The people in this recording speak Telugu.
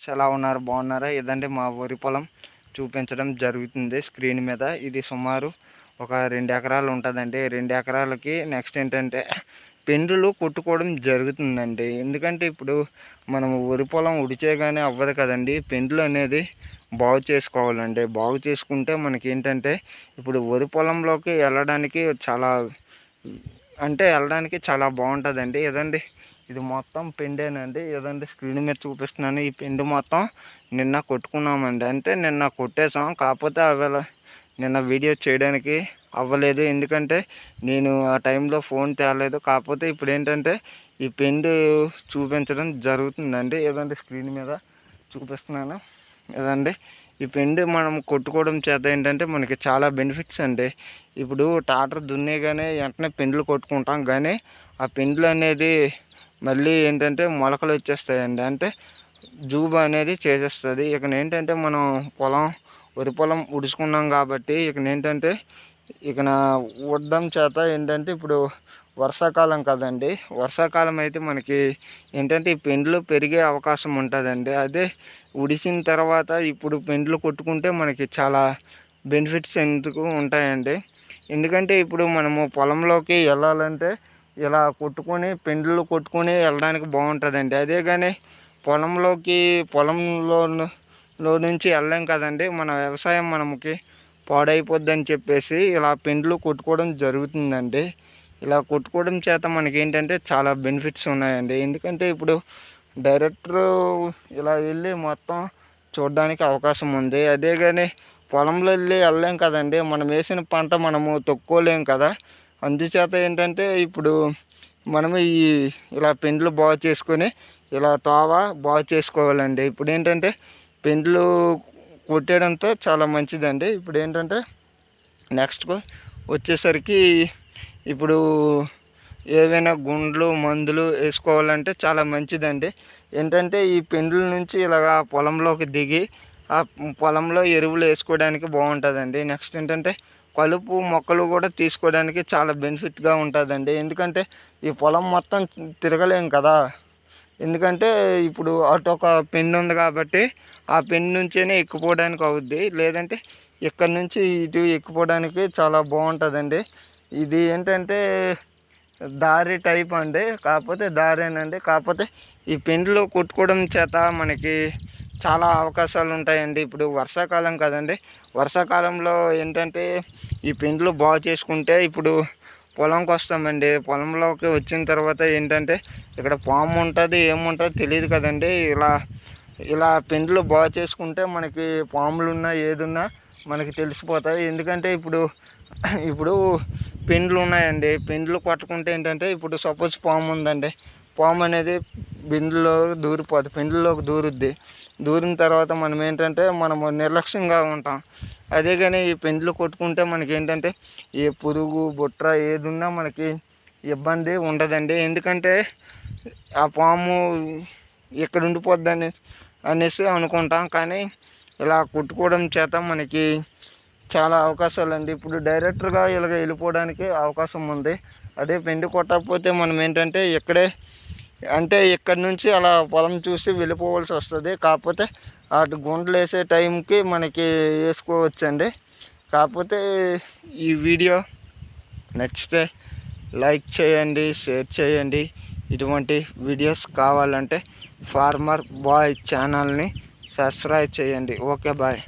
ఫ్రెండ్స్ ఎలా ఉన్నారు? బాగున్నారా? ఇదండి మా వరి పొలం చూపించడం జరుగుతుంది స్క్రీన్ మీద. ఇది సుమారు ఒక రెండు ఎకరాలు ఉంటుందండి. రెండు ఎకరాలకి నెక్స్ట్ ఏంటంటే పెండ్రులు కొట్టుకోవడం జరుగుతుందండి. ఎందుకంటే ఇప్పుడు మనం వరి పొలం ఉడిచేగానే అవ్వదు కదండి. పెండ్లు అనేది బాగు చేసుకోవాలండి. బాగు చేసుకుంటే మనకి ఏంటంటే ఇప్పుడు వరి పొలంలోకి వెళ్ళడానికి చాలా అంటే వెళ్ళడానికి చాలా బాగుంటుందండి. ఏదండి? ఇది మొత్తం పెండేనండి. ఏదండి? స్క్రీన్ మీద చూపిస్తున్నాను. ఈ పెండు మొత్తం నిన్న కొట్టుకున్నామండి. అంటే నిన్న కొట్టేసాం. కాకపోతే అవి నిన్న వీడియో చేయడానికి అవ్వలేదు. ఎందుకంటే నేను ఆ టైంలో ఫోన్ తేలేదు. కాకపోతే ఇప్పుడు ఏంటంటే ఈ పెండు చూపించడం జరుగుతుందండి. ఏదండి? స్క్రీన్ మీద చూపిస్తున్నాను. ఏదండి? ఈ పెండు మనం కొట్టుకోవడం చేత ఏంటంటే మనకి చాలా బెనిఫిట్స్ అండి. ఇప్పుడు టాటర్ దున్నేగానే వెంటనే పెండ్లు కొట్టుకుంటాం. కానీ ఆ పెండ్లు అనేది మళ్ళీ ఏంటంటే మొలకలు వచ్చేస్తాయండి. అంటే జూబు అనేది చేసేస్తుంది. ఇక ఏంటంటే మనం పొలం వరి పొలం ఉడుచుకున్నాం కాబట్టి ఇక ఏంటంటే ఇక ఉడ్డం చేత ఏంటంటే ఇప్పుడు వర్షాకాలం కదండి. వర్షాకాలం అయితే మనకి ఏంటంటే ఈ పెండ్లు పెరిగే అవకాశం ఉంటుందండి. అదే ఉడిచిన తర్వాత ఇప్పుడు పెండ్లు కొట్టుకుంటే మనకి చాలా బెనిఫిట్స్ ఎందుకు ఉంటాయండి. ఎందుకంటే ఇప్పుడు మనము పొలంలోకి వెళ్ళాలంటే ఇలా కొట్టుకొని పెండ్లు కొట్టుకొని వెళ్ళడానికి బాగుంటుందండి. అదే కానీ పొలంలోకి పొలంలో లో నుంచి వెళ్ళాం కదండి. మన వ్యవసాయం మనకి పాడైపోద్దని చెప్పేసి ఇలా పెండ్లు కొట్టుకోవడం జరుగుతుందండి. ఇలా కొట్టుకోవడం చేత మనకి ఏంటంటే చాలా బెనిఫిట్స్ ఉన్నాయండి. ఎందుకంటే ఇప్పుడు డైరెక్టర్ ఇలా వెళ్ళి మొత్తం చూడడానికి అవకాశం ఉంది. అదే కానీ పొలంలో వెళ్ళి వెళ్ళలేం కదండి. మనం వేసిన పంట మనము తొక్కోలేం కదా. అందుచేత ఏంటంటే ఇప్పుడు మనము ఈ ఇలా పెండ్లు బాగు చేసుకొని ఇలా తోవ బాగు చేసుకోవాలండి. ఇప్పుడు ఏంటంటే పెండ్లు కొట్టేయడంతో చాలా మంచిదండి. ఇప్పుడు ఏంటంటే నెక్స్ట్ వచ్చేసరికి ఇప్పుడు ఏవైనా గుండ్లు మందులు వేసుకోవాలంటే చాలా మంచిదండి. ఏంటంటే ఈ పెండ్ల నుంచి ఇలాగా పొలంలోకి దిగి ఆ పొలంలో ఎరువులు వేసుకోవడానికి బాగుంటుందండి. నెక్స్ట్ ఏంటంటే కలుపు మొక్కలు కూడా తీసుకోవడానికి చాలా బెనిఫిట్గా ఉంటుందండి. ఎందుకంటే ఈ పొలం మొత్తం తిరగలేం కదా. ఎందుకంటే ఇప్పుడు అటు ఒక పెన్ను ఉంది కాబట్టి ఆ పెన్ను నుంచేనే ఎక్కిపోవడానికి అవుద్ది. లేదంటే ఇక్కడ నుంచి ఇటు ఎక్కిపోవడానికి చాలా బాగుంటుందండి. ఇది ఏంటంటే దారి టైప్ అండి. కాకపోతే దారేనండి. కాకపోతే ఈ పెన్నులు కొట్టుకోవడం చేత మనకి చాలా అవకాశాలు ఉంటాయండి ఇప్పుడు వర్షాకాలం కదండి. వర్షాకాలంలో ఏంటంటే ఈ పెండ్లు బాగు చేసుకుంటే ఇప్పుడు పొలంకి వస్తామండి పొలంలోకి వచ్చిన తర్వాత ఏంటంటే ఇక్కడ పాము ఉంటుంది ఏముంటుందో తెలియదు కదండి. ఇలా ఇలా పెండ్లు బాగు చేసుకుంటే మనకి పాములు ఉన్నా ఏదున్నా మనకి తెలిసిపోతాయి. ఎందుకంటే ఇప్పుడు ఇప్పుడు పెండ్లు ఉన్నాయండి పెండ్లు కొట్టుకుంటే ఏంటంటే ఇప్పుడు సపోజ్ పాము ఉందండి పాము అనేది బిందులో దూరిపోతుంది పెండ్లలోకి దూరుద్ది. దూరిన తర్వాత మనం ఏంటంటే మనము నిర్లక్ష్యంగా ఉంటాం. అదే కానీ ఈ పెండ్లు కొట్టుకుంటే మనకి ఏంటంటే ఏ పురుగు బుట్ర ఏది ఉన్నా మనకి ఇబ్బంది ఉండదండి. ఎందుకంటే ఆ పాము ఇక్కడ ఉండిపోద్దని అనేసి అనుకుంటాం. కానీ ఇలా కొట్టుకోవడం చేత మనకి చాలా అవకాశాలు అండి ఇప్పుడు డైరెక్టర్గా ఇలాగ వెళ్ళిపోవడానికి అవకాశం ఉంది. అదే పెండి కొట్టకపోతే మనం ఏంటంటే ఇక్కడే అంటే ఇక్కడి నుంచి అలా పొలం చూసి వెళ్ళిపోవాల్సి వస్తుంది. కాకపోతే అటు గుండెలు వేసే టైంకి మనకి వేసుకోవచ్చండి. కాకపోతే ఈ వీడియో నచ్చితే లైక్ చేయండి షేర్ చేయండి. ఇటువంటి వీడియోస్ కావాలంటే ఫార్మర్ బాయ్ ఛానల్ని సబ్స్క్రైబ్ చేయండి. Okay bye.